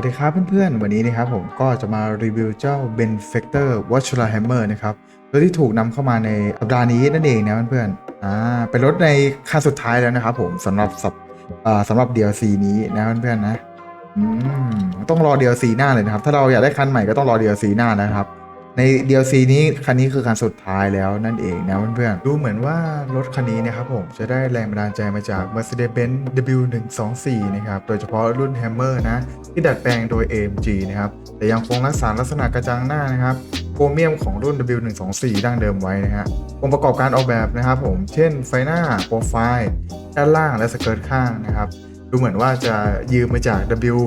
วัสดีครับเพื่อนๆ วันนี้นะครับผมก็จะมารีวิวเจ้า Benfector Watcher Hammer นะครับรถที่ถูกนำเข้ามาในสัปดาห์นี้นั่นเองนะเพื่อนๆอ่าเป็นรถในคันสุดท้ายแล้วนะครับผมสำหรับสับสำหรับ DLC นี้นะเพื่อนๆนะอืมต้องรอ DLC หน้าเลยนะครับ ถ้าเราอยากได้คันใหม่ก็ต้องรอ DLC หน้านะครับ ใน DLC นี้คันนี้คือคันสุดท้ายแล้วนั่นเองนะเพื่อนๆดูเหมือนว่ารถคันนี้นะครับผมจะได้แรงบันดาลใจมาจาก Mercedes-Benz W124 นะครับโดยเฉพาะรุ่น Hammer นะที่ดัดแปลงโดย AMG นะครับแต่ยังคงรักษาลักษณะกระจังหน้านะครับโครเมียมของรุ่น W124 ดั้งเดิมไว้นะฮะองค์ประกอบการออกแบบนะครับผม เช่นไฟหน้า โปรไฟล์ ด้านล่างและสเกิร์ตข้างนะครับ ดูเหมือนว่าจะยืมมาจาก W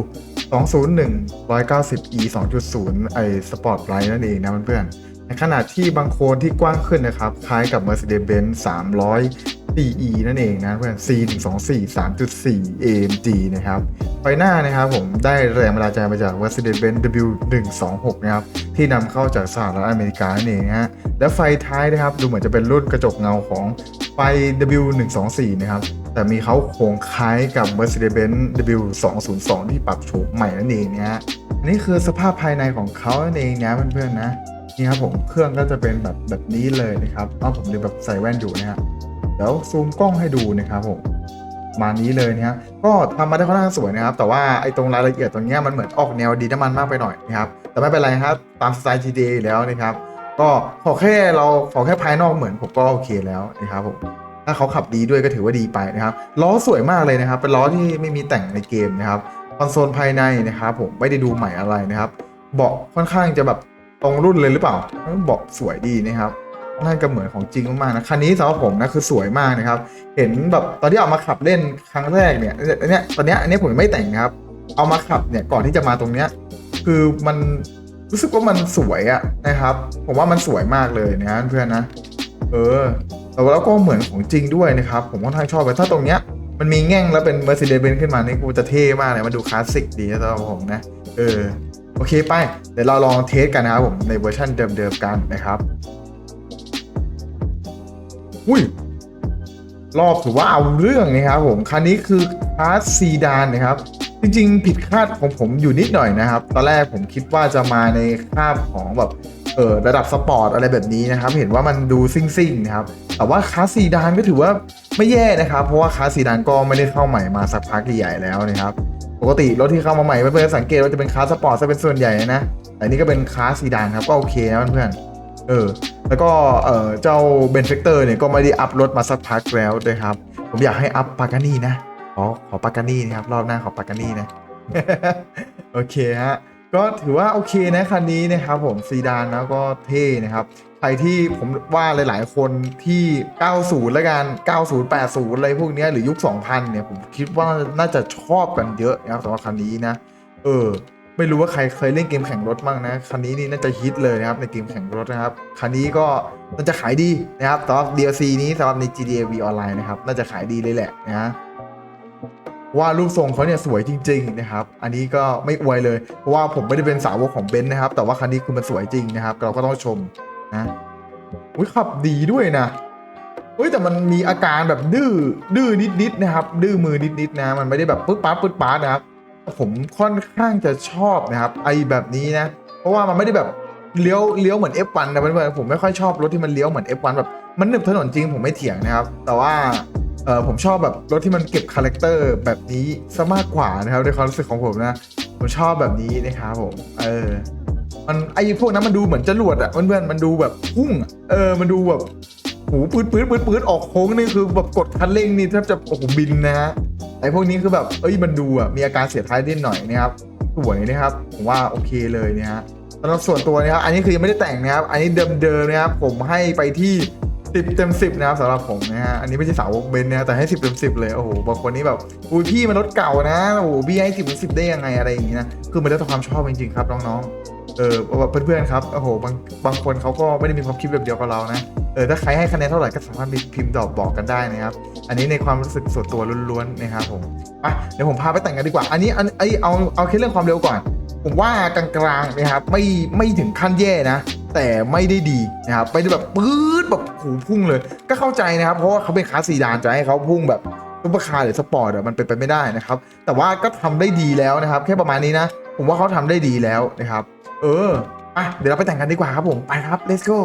201 190 E 2.0 ไอสปอร์ตไลท์นั่นเองนะเพื่อนๆ ในขณะที่บางโคนที่กว้างขึ้นนะครับ คล้ายกับ Mercedes-Benz 300 CE นั่นเองนะเพื่อน C 1 2 4 3.4 AMG นะครับไฟหน้านะครับผมได้แรงบันดาลใจมาจาก Mercedes-Benz W 1 2 6นะครับที่นำเข้าจากสหรัฐอเมริกานั่นเองนะฮะและไฟท้ายนะครับ ดูเหมือนจะเป็นรุ่นกระจกเงาของไฟ W 1 2 4นะครับ แต่มีเขาโครงคล้ายกับ Mercedes-Benz W 2 0 2 ที่ปรับโฉมใหม่นั่นเองนะฮะอันนี้คือสภาพภายในของเขานั่นเองนะเพื่อนๆนะนี่ครับผมเครื่องก็จะเป็นแบบแบบนี้เลยนะครับอ้าวผมลืมแบบใส่แว่นอยู่นะฮะเดี๋ยวซูมกล้องให้ดูนะครับผมมานี้เลยนะฮะก็ทำมาได้ค่อนข้างสวยนะครับ แต่ว่าไอ้ตรงรายละเอียดตรงเนี้ยมันเหมือนออกแนวดีน้ำมันมากไปหน่อยนะครับ แต่ไม่เป็นไรครับตามสไตล์ GTA แล้วนะครับ ก็ขอแค่เราขอแค่ภายนอกเหมือนผมก็โอเคแล้วนะครับผม ถ้าเขาขับดีด้วยก็ถือว่าดีไปนะครับล้อสวยมากเลยนะครับ เป็นล้อที่ไม่มีแต่งในเกมนะครับคอนโซลภายในนะครับผมไม่ได้ดูใหม่อะไรนะครับ เบาะค่อนข้างจะแบบตรงรุ่นเลยหรือเปล่าเบาะสวยดีนะครับน่าจะเหมือนของจริงมากๆนะคันนี้สำหรับผมนะคือสวยมากนะครับ เห็นแบบตอนที่เอามาขับเล่นครั้งแรกเนี่ยอันเนี้ยตอนเนี้ยอันเนี้ยผมไม่แต่งนะครับ เอามาขับเนี่ยก่อนที่จะมาตรงเนี้ยคือมันรู้สึกว่ามันสวยอะนะครับ ผมว่ามันสวยมากเลยนะเพื่อนนะ เออ แต่ว่าแล้วก็เหมือนของจริงด้วยนะครับ ผมค่อนข้างชอบเลยถ้าตรงเนี้ยมันมีแง่งแล้วเป็น Mercedes-Benz ขึ้นมานี่กูจะเท่มากเลยมันดูคลาสสิกดีนะสำหรับผมนะ เออ โอเคไป เดี๋ยวเราลองเทสกันนะครับผม ในเวอร์ชันเดิมๆกันนะครับ อุ้ย รอบถือว่าเอาเรื่องนะครับผม คันนี้คือคลาสซีดานนะครับ จริงๆ ผิดคาดของผมอยู่นิดหน่อยนะครับ ตอนแรกผมคิดว่าจะมาในคาบของแบบ เออระดับสปอร์ตอะไรแบบนี้นะครับ เห็นว่ามันดูซิ่งๆนะครับ แต่ว่าคาสซีดานก็ถือว่าไม่แย่นะครับ เพราะว่าคาสซีดานก็ไม่ได้เข้าใหม่มาสักพักใหญ่แล้วนะครับปกติรถที่เข้ามาใหม่เพื่อนๆสังเกตว่าจะเป็นคาสสปอร์ตซะเป็นส่วนใหญ่นะแต่นี่ก็เป็นคาสซีดานครับก็โอเคนะเพื่อนๆเออแล้วก็เออเจ้าเบนเฟกเตอร์เนี่ยก็ไม่ได้อัพรถมาสักพักแล้วนะครับ ผมอยากให้อัพปากานี่นะขอขอปากานี่นะครับรอบหน้าขอปากานี่นะโอเคฮะ ก็ถือว่าโอเคนะคันนี้นะครับผมซีดานแล้วก็เท่นะครับใครที่ผมว่าหลาย ๆ คนที่ 90 แล้วกัน 90 80 อะไรพวกนี้หรือยุค 2000 เนี่ย ผมคิดว่าน่าจะชอบกันเยอะนะครับสำหรับคันนี้นะ เออ ไม่รู้ว่าใครเคยเล่นเกมแข่งรถบ้างนะ คันนี้นี่น่าจะฮิตเลยนะครับในเกมแข่งรถนะครับ คันนี้ก็น่าจะขายดีนะครับสำหรับ DLC นี้สำหรับใน GTA V Online นะครับ น่าจะขายดีเลยแหละนะ ว่ารูปทรงเขาเนี่ยสวยจริงๆนะครับ อันนี้ก็ไม่อวยเลย เพราะว่าผมไม่ได้เป็นสาวกของเบนซ์นะครับ แต่ว่าคันนี้คือมันสวยจริงนะครับ เราก็ต้องชมนะอุ้ยขับดีด้วยนะเฮ้ยแต่มันมีอาการแบบดื้อดื้อนิดๆนะครับ ดื้อมือนิดๆนะ มันไม่ได้แบบปึ๊ดป๊าปึ๊ดป๊าดนะครับ ผมค่อนข้างจะชอบนะครับไอ้แบบนี้นะ เพราะว่ามันไม่ได้แบบเลี้ยวเลี้ยวเหมือน F1 นะเพื่อนๆผมไม่ค่อยชอบรถที่มันเลี้ยวเหมือน F1 แบบมันหนึบถนนจริงผมไม่เถียงนะครับ แต่ว่า เออผมชอบแบบรถที่มันเก็บคาแรคเตอร์แบบนี้ซะมากกว่านะครับในความรู้สึกของผมนะ ผมชอบแบบนี้นะครับผม เออ มันไอ้พวกนั้นมันดูเหมือนจรวดอะเพื่อนๆมันดูแบบพุ่งเออ มันดูแบบหูปืดปืดปืดปืดออกโค้งนี่คือแบบกดคันเร่งนี่แทบจะโอ้โหบินนะฮะไอ้พวกนี้คือแบบเอ้ยมันดูอะมีอาการเสียท้ายนิดหน่อยนะครับสวยนะครับผมว่าโอเคเลยเนี่ยฮะสำหรับส่วนตัวนะครับอันนี้คือยังไม่ได้แต่งนะครับ อันนี้เดิมๆนะครับผมให้ไปที่ สิบเต็มสิบนะครับสำหรับผมนะฮะอันนี้ไม่ใช่สาวกเบนนะแต่ให้สิบเต็มสิบเลยโอ้โหบางคนนี้แบบอุ้ยพี่มันรถเก่านะโอ้โหพี่ให้สิบเต็มสิบได้ยังไงอะไรอย่างงี้นะคือมันแล้วแต่ความชอบจริงๆครับน้องๆเออเพื่อนๆครับโอ้โหบางบางคนเขาก็ไม่ได้มีความคิดแบบเดียวกับเรานะเออถ้าใครให้คะแนนเท่าไหร่ก็สามารถพิมพ์ตอบบอกกันได้นะครับ อันนี้ในความรู้สึกส่วนตัวล้วนๆนะครับผมอะเดี๋ยวผมพาไปแต่งกันดีกว่า อันนี้อันไอเอาเอาแค่เรื่องความเร็วก่อน ผมว่ากลางๆนะครับไม่ไม่ถึงขั้นแย่นะ แต่ไม่ได้ดีนะครับไม่ได้แบบปื๊ดแบบหูพุ่งเลย ก็เข้าใจนะครับ เพราะว่าเขาเป็นคลาสซีดานจะให้เขาพุ่งแบบซุปเปอร์คาร์หรือสปอร์ตมันเป็นไปไม่ได้นะครับ แต่ว่าก็ทำได้ดีแล้วนะครับ แค่ประมาณนี้นะ ผมว่าเขาทำได้ดีแล้วนะครับ เอออะเดี๋ยวเราไปแต่งกันดีกว่าครับผมไปครับ let's go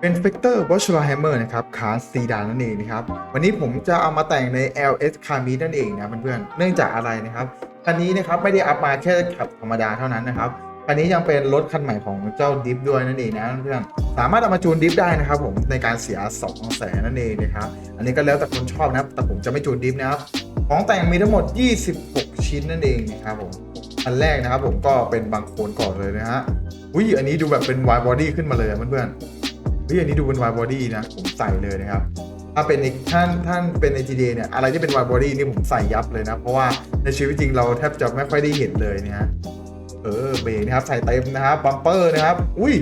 เป็นสเปกเตอร์วอช r แฮมเมอร์นะครับคาสซีดานนั่นเองนะครับ วันนี้ผมจะเอามาแต่งใน LS c a r m i นั่นเองนะเพื่อนๆเนื่องจากอะไรนะครับ คันนี้นะครับไม่ได้อัพมาแค่ขับธรรมดาเท่านั้นนะครับคันนี้ยังเป็นรถคันใหม่ของเจ้าดิฟด้วยนั่นเองนะเพื่อนสามารถเอามาจูนดิฟได้นะครับผมในการเสีย2 0 0แสนนั่นเองนะครับอันนี้ก็แล้วแต่คนชอบนะครับแต่ผมจะไม่จูนดิฟนะครับของแต่งมีทั้งหมด 26 ชิ้นนั่นเองนะครับผมอันแรกนะครับผมก็เป็นบางโคนก่อนเลยนะฮะอุ้ยอันนี้ดูแบบเป็นวายบอดี้ขึ้นมาเลยอะเพื่อนๆเฮ้ยอันนี้ดูเป็นวายบอดี้นะผมใส่เลยนะครับ ถ้าเป็นท่านท่านเป็นใน GTA เนี่ยอะไรที่เป็นวายบอดี้นี่ผมใส่ยับเลยนะ เพราะว่าในชีวิตจริงเราแทบจะไม่ค่อยได้เห็นเลยเนี่ยฮะเออเบรกนะครับใส่เต็มนะครับบัมเปอร์นะครับ อุ้ย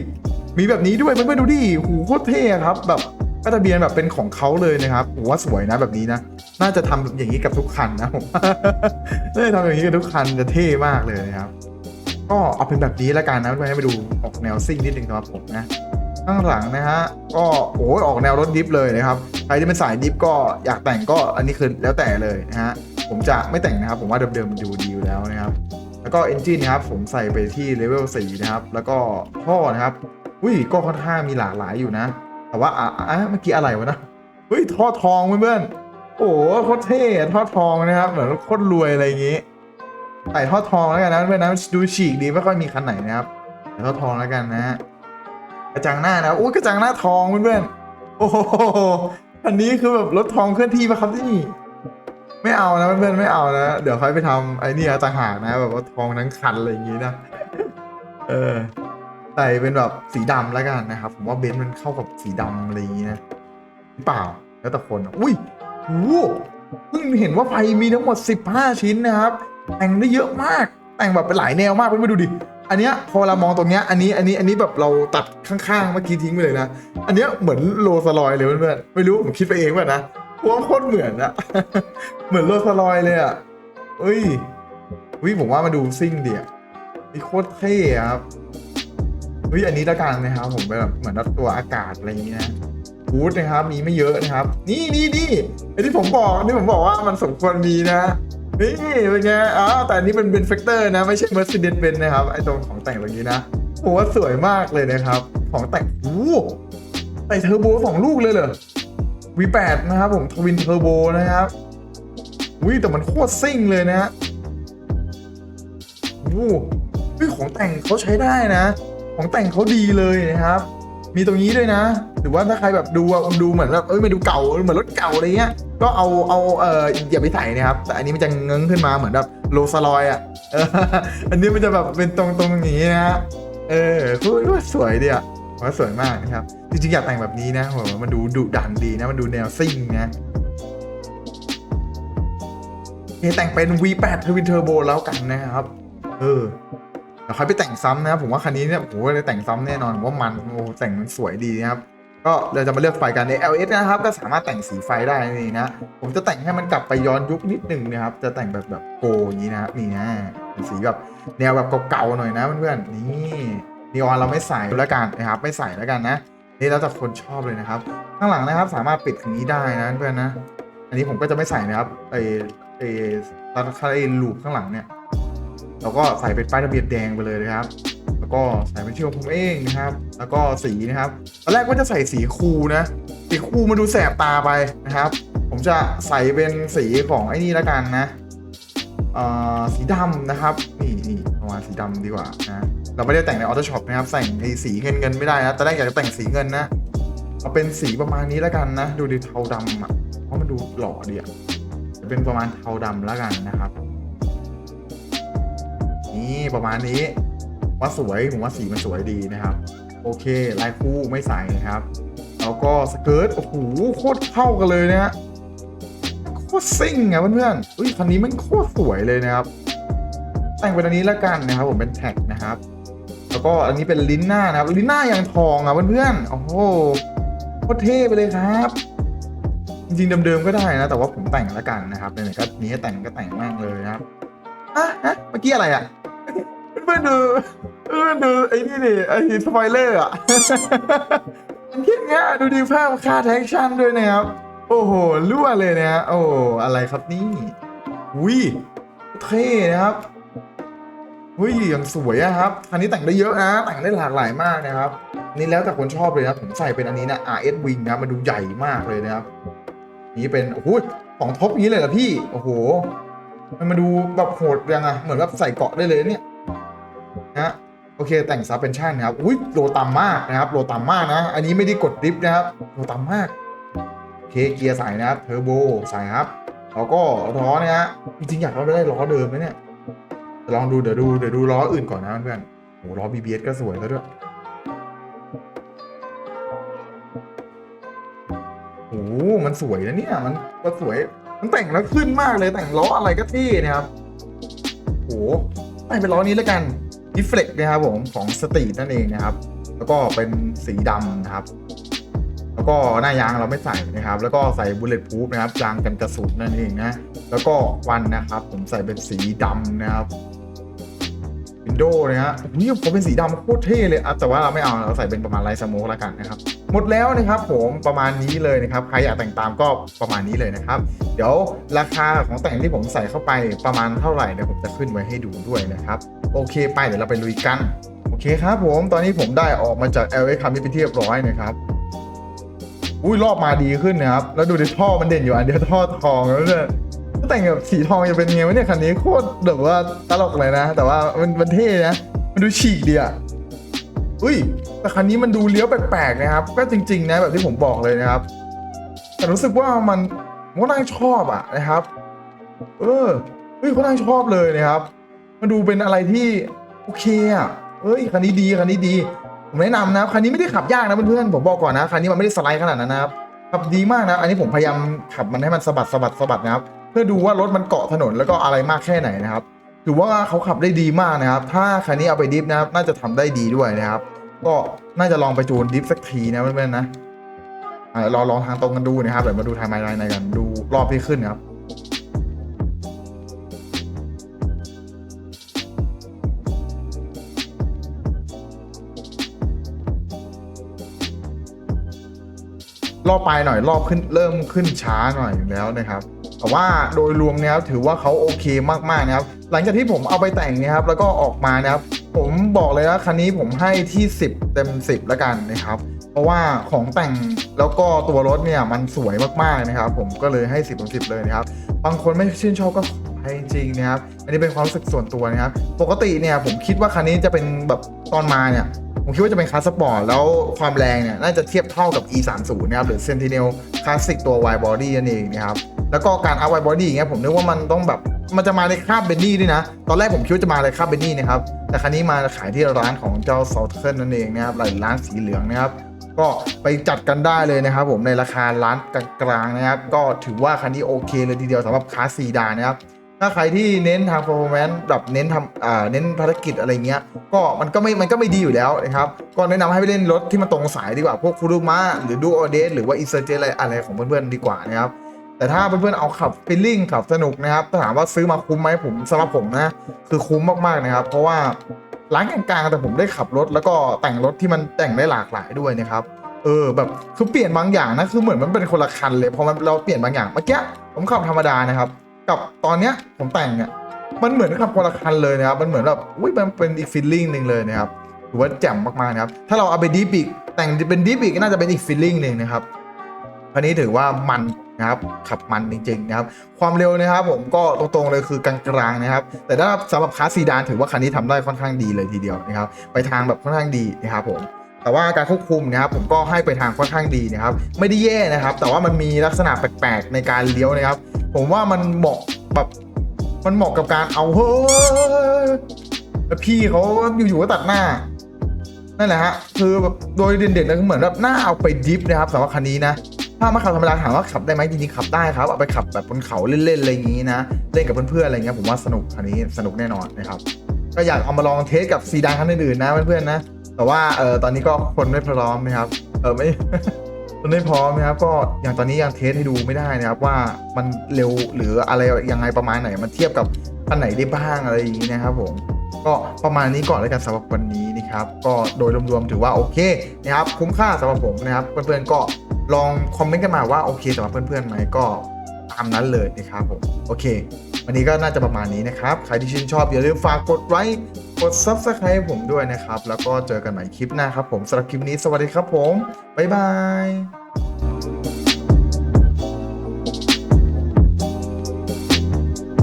มีแบบนี้ด้วยเพื่อนๆดูดิหูโคตรเท่ครับ แบบป้ายทะเบียนแบบเป็นของเขาเลยนะครับผมว่าสวยนะแบบนี้นะ น่าจะทำแบบอย่างนี้กับทุกคันนะผมน่าจะทำอย่างนี้กับทุกคันจะเท่มากเลยนะครับ ก็เอาเป็นแบบนี้แล้วกันนะเพื่อนๆให้มาดูออกแนวซิ่งนิดนึงสำหรับผมนะ ข้างหลังนะฮะก็โอ้ยออกแนวรถดิฟเลยนะครับใครที่เป็นสายดิฟก็อยากแต่งก็อันนี้คือแล้วแต่เลยนะฮะผมจะไม่แต่งนะครับ ผมว่าเดิมๆมันดูดีอยู่แล้วนะครับ แล้วก็เอนจินนะครับผมใส่ไปที่เลเวล4นะครับ แล้วก็ท่อนะครับอุ้ยก็ค่อนข้างมีหลากหลายอยู่นะ แต่ว่าอะเมื่อกี้อะไรวะนะเฮ้ยท่อทองเพื่อนโอ้โหโคตรเท่ท่อทองนะครับเหมือนโคตรรวยอะไรอย่างงี้ใส่ท่อทองแล้วกันนะเพื่อนนะดูฉีกดีไม่ค่อยมีคันไหนนะครับใส่ท่อทองแล้วกันนะฮะ ระจังหน้านะโอ้กระจังหน้าทองเพื่อนๆโอ้โหอันนี้คือแบบรถทองเคลื่อนที่ปะครับที่นี่ไม่เอานะเพื่อนๆไม่เอานะเดี๋ยวค่อยไปทำไอ้นี่ต่างหากนะแบบว่าทองทั้งคันอะไรอย่างงี้นะเออใส่เป็นแบบสีดำแล้วกันนะครับ ผมว่าเบนซ์มันเข้ากับสีดำอะไรอย่างงี้นะหรือเปล่าแล้วแต่คนอุ้ยโอ้เพิ่งเห็นว่าไฟมีทั้งหมด 15 ชิ้นนะครับ แต่งได้เยอะมากแต่งแบบเป็นหลายแนวมากเพื่อนๆดูดิ อันเนี้ยพอเรามองตรงเนี้ยอันนี้อันนี้อันนี้แบบเราตัดข้างๆเมื่อกี้ทิ้งไปเลยนะ อันเนี้ยเหมือนโรลสลอยเลยเพื่อนๆไม่รู้ผมคิดไปเองป่ะนะว่าโคตรเหมือนอะเหมือนโรลสลอยเลยอะเอ้ยวิผมว่ามาดูซิ่งเดียนี่โคตรเท่ครับเฮ้ยอันนี้ละกันนะครับผมแบบเหมือนตัวอากาศอะไรอย่างเงี้ยบูธนะครับมีไม่เยอะนะครับ นี่นี่นี่ไอที่ผมบอกที่ผมบอกว่ามันสมควรมีนะ นี่เป็นไงอ๋อแต่อันนี้เป็นเป็นเฟกเตอร์นะ ไม่ใช่ Mercedes Benz นะครับ ไอ้ตรงของแต่งตรงนี้นะโอ้ว่าสวยมากเลยนะครับ ของแต่งโอ้โหใส่เทอร์โบสองลูกเลยเหรอ V8 นะครับผมทวินเทอร์โบนะครับอุ้ยแต่มันโคตรซิ่งเลยนะฮะโอ้โหเฮ้ยของแต่งเขาใช้ได้นะ ของแต่งเขาดีเลยนะครับ มีตรงนี้ด้วยนะ หรือว่าถ้าใครแบบดูดูเหมือนแบบเอ้ยมาดูเก่าเหมือนรถเก่าอะไรเงี้ยก็เอาเอาเอออย่าไปใส่นะครับ แต่อันนี้มันจะเง้งขึ้นมาเหมือนแบบโลซลอยอะอันนี้มันจะแบบเป็นตรงตรงอย่างนี้นะ เออก็ก็สวยดีอะว่าสวยมากนะครับ จริงๆ อยากแต่งแบบนี้นะโหมันดูดุดันดีนะ มันดูแนวซิ่งนะโอแต่งเป็น V8 Twin Turbo แล้วกันนะครับ เออ ดี๋ยวค่อยไปแต่งซ้ำนะครับผมว่าคันนี้เนี่ยผมว่าจะแต่งซ้ำแน่นอนผมว่ามันโอ้แต่งมันสวยดีนะครับก็เราจะมาเลือกไฟกันใน LS นะครับก็สามารถแต่งสีไฟได้นี่นะ ผมจะแต่งให้มันกลับไปย้อนยุคนิดหนึ่งนะครับ จะแต่งแบบแบบโกอย่างนี้นะครับนี่นะเป็นสีแบบแนวแบบเก่าๆหน่อยนะเพื่อนๆนี่นีออนเราไม่ใส่แล้วกันนะครับไม่ใส่แล้วกันนะนี่แล้วแต่คนชอบเลยนะครับ ข้างหลังนะครับ สามารถปิดอย่างนี้ได้นะเพื่อนนะ อันนี้ผมก็จะไม่ใส่นะครับไอไอตอนคาไอลูปข้างหลังเนี่ย เราก็ใส่เป็นป้ายทะเบียนแดงไปเลยนะครับ แล้วก็ใส่เป็นชื่อของผมเองนะครับ แล้วก็สีนะครับตอนแรกว่าจะใส่สีคูนะสีคูมาดูแสบตาไปนะครับ ผมจะใส่เป็นสีของไอ้นี่ล้วกันนะเอ่อสีดำนะครับ นี่นี่ประมาณสีดำดีกว่านะเราไม่ได้แต่งในออโต้ช็อปนะครับใส่ไอ้สีเงินเงินไม่ได้นะตอนแรกอยากจะแต่งสีเงินนะเอาเป็นสีประมาณนี้แล้วกันนะ ดูดิเทาดำอะเพราะมันดูหล่อดีอะจะเป็นประมาณเทาดำแล้วกันนะครับ นี่ประมาณนี้ว่าสวยผมว่าสีมันสวยดีนะครับ โอเคลายคู่ไม่ใส่นะครับ แล้วก็สเกิร์ตโอ้โหโคตรเข้ากันเลยนะฮะโคตรซิ่งอะเพื่อนๆอุ้ยคันนี้มันโคตรสวยเลยนะครับ แต่งเป็นอันนี้ล้วกันนะครับ ผมเป็นแท็กนะครับ แล้วก็อันนี้เป็นลิ้นหน้านะครับ ลิ้นหน้าอย่างทองอะเพื่อนๆโอ้โหโคตรเท่ไปเลยครับจริงๆเดิมๆก็ได้นะ แต่ว่าผมแต่งล้วกันนะครับไหนๆก็นี้แต่งก็แต่งมากเลยนะครับอะฮะเมื่อกี้อะไรอะ เพื่อนๆดูเพื่ดูไอ้นี่ดิไอ้สปอยเลอร์อะมันคิดง่ายดูดีภาพค่าแท็กชั่นด้วยนะครับ โอ้โหรั่วเลยนะฮะโอ้อะไรครับนี่วิเท่นะครับเฮ้ยยังสวยอะครับคันนี้แต่งได้เยอะนะ แต่งได้หลากหลายมากนะครับ นี่แล้วแต่คนชอบเลยนะผมใส่เป็นอันนี้นะ RS Wing นะมันดูใหญ่มากเลยนะครับ นี่เป็นโอ้โหสองท็อปอย่างนี้เลยเหรอพี่ โอ้โห มันมาดูแบบโหดยังไงเหมือนแบบใส่เกาะได้เลยเนี่ย โอเคแต่งซับเป็นชั่นนะครับอุ้ยโลต่ำมากนะครับโลต่ำมากนะ อันนี้ไม่ได้กดดริฟนะครับโลต่ำมากโอเคเกียร์ใส่นะครับเทอร์โบใส่ครับแล้วก็ล้อนะฮะจริงๆอยากเราได้ล้อเดิมไหมเนี่ยลองดูเดี๋ยวดูเดี๋ยวดูล้ออื่นก่อนนะเพื่อนโอ้ล้อ BBS ก็สวยแล้วด้วยโอ้มันสวยนะเนี่ยมันก็สวยมันแต่งแล้วขึ้นมากเลยแต่งล้ออะไรก็เท่นะครับโอ้แต่เป็นล้อนี้แล้วกัน ดิฟเฟกนะครับผมของสตรีทนั่นเองนะครับ แล้วก็เป็นสีดำนะครับ แล้วก็หน้ายางเราไม่ใส่นะครับ แล้วก็ใส่บุลเลตพูฟนะครับยางกันกระสุนนั่นเองนะ แล้วก็วันนะครับ ผมใส่เป็นสีดำนะครับ วินโดว์นะฮะนี่ผมเป็นสีดำโคตรเท่เลยแต่ว่าเราไม่เอาเราใส่เป็นประมาณไลท์สโมกแล้วกันนะครับหมดแล้วนะครับผมประมาณนี้เลยนะครับใครอยากแต่งตามก็ประมาณนี้เลยนะครับ เดี๋ยวราคาของแต่งที่ผมใส่เข้าไปประมาณเท่าไหร่เดี๋ยวผมจะขึ้นไว้ให้ดูด้วยนะครับโอเคไปเดี๋ยวเราไปลุยกันโอเคครับผมตอนนี้ผมได้ออกมาจาก LA คัมนี้เป็นที่เรียบร้อยนะครับอุ้ยรอบมาดีขึ้นนะครับแล้วดูดิท่อมันเด่นอยู่อันเดียวท่อทองแล้วเนี่ย แต่งแบบสีทองจะเป็นไงวะเนี่ยคันนี้โคตรแบบว่าตลกเลยนะ แต่ว่ามันมันเท่นะ มันดูฉีกดีอะอุ้ย แต่คันนี้มันดูเลี้ยวแปลกๆนะครับ ก็จริง ๆ นะแบบที่ผมบอกเลยนะครับ แต่รู้สึกว่ามันมก็นั่งชอบอะนะครับ เออเฮ้ยเขานั่งชอบเลยนะครับ มันดูเป็นอะไรที่โอเคอะเฮ้ยคันนี้ดีคันนี้ดีผมแนะนำนะคันนี้ไม่ได้ขับยากนะเพื่อนๆผมบอกก่อนนะคันนี้มันไม่ได้สไลด์ขนาดนั้นนะครับขับดีมากนะ อันนี้ผมพยายามขับมันให้มันสะบัดสะบัดสะบัดนะครับ เพื่อดูว่ารถมันเกาะถนนแล้วก็อะไรมากแค่ไหนนะครับถือว่าเขาขับได้ดีมากนะครับ ถ้าคันนี้เอาไปดิฟนะครับ น่าจะทำได้ดีด้วยนะครับ ก็น่าจะลองไปจูนดิฟสักทีนะเพื่อนๆนะอ่ารอลองทางตรงกันดูนะครับเดี๋ยวมาดูไทม์ไลน์ในกันดูรอบที่ขึ้นครับรอบปลายหน่อยรอบขึ้นเริ่มขึ้นช้าหน่อยแล้วนะครับ แต่ว่าโดยรวมเนี่ยครับถือว่าเขาโอเคมากๆนะครับ หลังจากที่ผมเอาไปแต่งเนะครับ แล้วก็ออกมานะครับ ผมบอกเลยว่าคันนี้ผมให้ที่ 10 เต็ม 10แล้วกันนะครับ เพราะว่าของแต่งแล้วก็ตัวรถเนี่ยมันสวยมากๆนะครับ ผมก็เลยให้ 10เต็ม10 เลยนะครับ บางคนไม่ชื่นชอบก็ให้จริงๆนะครับ อันนี้เป็นความรู้สึกส่วนตัวนะครับ ปกติเนี่ยผมคิดว่าคันนี้จะเป็นแบบตอนมาเนี่ยผมคิดว่าจะเป็นคลาสสปอร์ตแล้วความแรงเนี่ยน่าจะเทียบเท่ากับ e 3 0นะครับหรือ Sentinel Classic ตัว wide body นั่นเองนะครับ แล้วก็การอัพ wide body อย่างเงี้ยผมนึกว่ามันต้องแบบมันจะมาในคาบเบนนี่ด้วยนะ ตอนแรกผมคิดว่าจะมาในคาบเบนนี่นะครับ แต่คันนี้มาขายที่ร้านของเจ้า s o u t h e r n นั่นเองนะครับร้านสีเหลืองนะครับ ก็ไปจัดกันได้เลยนะครับ ผมในราคาร้านกลางๆนะครับ ก็ถือว่าคันนี้โอเคเลยทีเดียวสำหรับคาสีดานะครับถ้าใครที่เน้นทาง performance แบบเน้นทำอ่าเน้นภารกิจอะไรเงี้ย ก็มันก็ไม่ มันก็ไม่ดีอยู่แล้วนะครับ ก็แนะนำให้ไปเล่นรถที่มันตรงสายดีกว่า พวกคูรุมะหรือดูโอเดสหรือว่าอิเซอร์เจอะไรอะไรของเพื่อนๆดีกว่านะครับ แต่ถ้าเพื่อนๆเอาขับฟิลลิ่งขับสนุกนะครับถามว่าซื้อมาคุ้มไหมผมสำหรับผมนะ คือคุ้มมากๆนะครับ เพราะว่าร้านกลางๆแต่ผมได้ขับรถแล้วก็แต่งรถที่มันแต่งได้หลากหลายด้วยนะครับเออแบบคือเปลี่ยนบางอย่างนะคือเหมือนมันเป็นคนละคันเลยพอมันเราเปลี่ยนบางอย่างเมื่อกี้ผมขับธรรมดานะครับกับตอนเนี้ยผมแต่งเนี่ยมันเหมือนขับคนละคันเลยนะครับมันเหมือนแบบอุ้ยมันเป็นอีกฟีลลิ่งหนึ่งเลยนะครับถือว่าแจ่มมากๆนะครับถ้าเราเอาไปดีปีกแต่งเป็นดีปีกน่าจะเป็นอีกฟีลลิ่งหนึ่งนะครับคันนี้ถือว่ามัน นะครับขับมันจริงๆนะครับความเร็วนะครับผมก็ตรงๆเลยคือกลางๆนะครับ แต่ถ้าสำหรับคาสซีดานถือว่าคันนี้ทำได้ค่อนข้างดีเลยทีเดียวนะครับ ไปทางแบบค่อนข้างดีนะครับผมแต่ว่าการควบคุมนะครับผมก็ให้ไปทางค่อนข้างดีนะครับ ไม่ได้แย่นะครับ แต่ว่ามันมีลักษณะแปลกๆในการเลี้ยวนะครับ ผมว่ามันเหมาะแบบมันเหมาะกับการเอาเฮ้ยแล้วพี่เขาอยู่ๆก็ตัดหน้านั่นแหละฮะคือแบบโดยเด่นๆเลยคือเหมือนแบบหน้าเอาไปดิฟนะครับสำหรับคันนี้นะ ถ้ามาขับธรรมดาถามว่าขับได้ไหมจริงๆขับได้ครับเอาไปขับแบบบนเขาเล่นๆอะไรอย่างนี้นะเล่นกับเพื่อนๆอะไรเงี้ยผมว่าสนุกคันนี้สนุกแน่นอนนะครับก็อยากเอามาลองเทสกับซีดานคันอื่นๆนะเพื่อนๆนะ แต่ว่าเออตอนนี้ก็คนไม่พร้อมนะครับเออไม่คนไม่พร้อมนะครับก็อย่างตอนนี้ยังเทสให้ดูไม่ได้นะครับว่ามันเร็วหรืออะไรยังไงประมาณไหนมันเทียบกับคันไหนได้บ้างอะไรอย่างนี้นะครับผม ก็ประมาณนี้ก่อนแล้วกันสำหรับวันนี้นะครับ ก็โดยรวมๆถือว่าโอเคนะครับคุ้มค่าสำหรับผมนะครับเพื่อนๆก็ลองคอมเมนต์กันมาว่าโอเคสำหรับเพื่อนๆไหมก็ตามนั้นเลยนะครับผมโอเค วันนี้ก็น่าจะประมาณนี้นะครับ ใครที่ชื่นชอบอย่าลืมฝากกดไลค์กด Subscribe ให้ผมด้วยนะครับ แล้วก็เจอกันใหม่คลิปหน้าครับผมสำหรับคลิปนี้สวัสดีครับผม บ๊ายบาย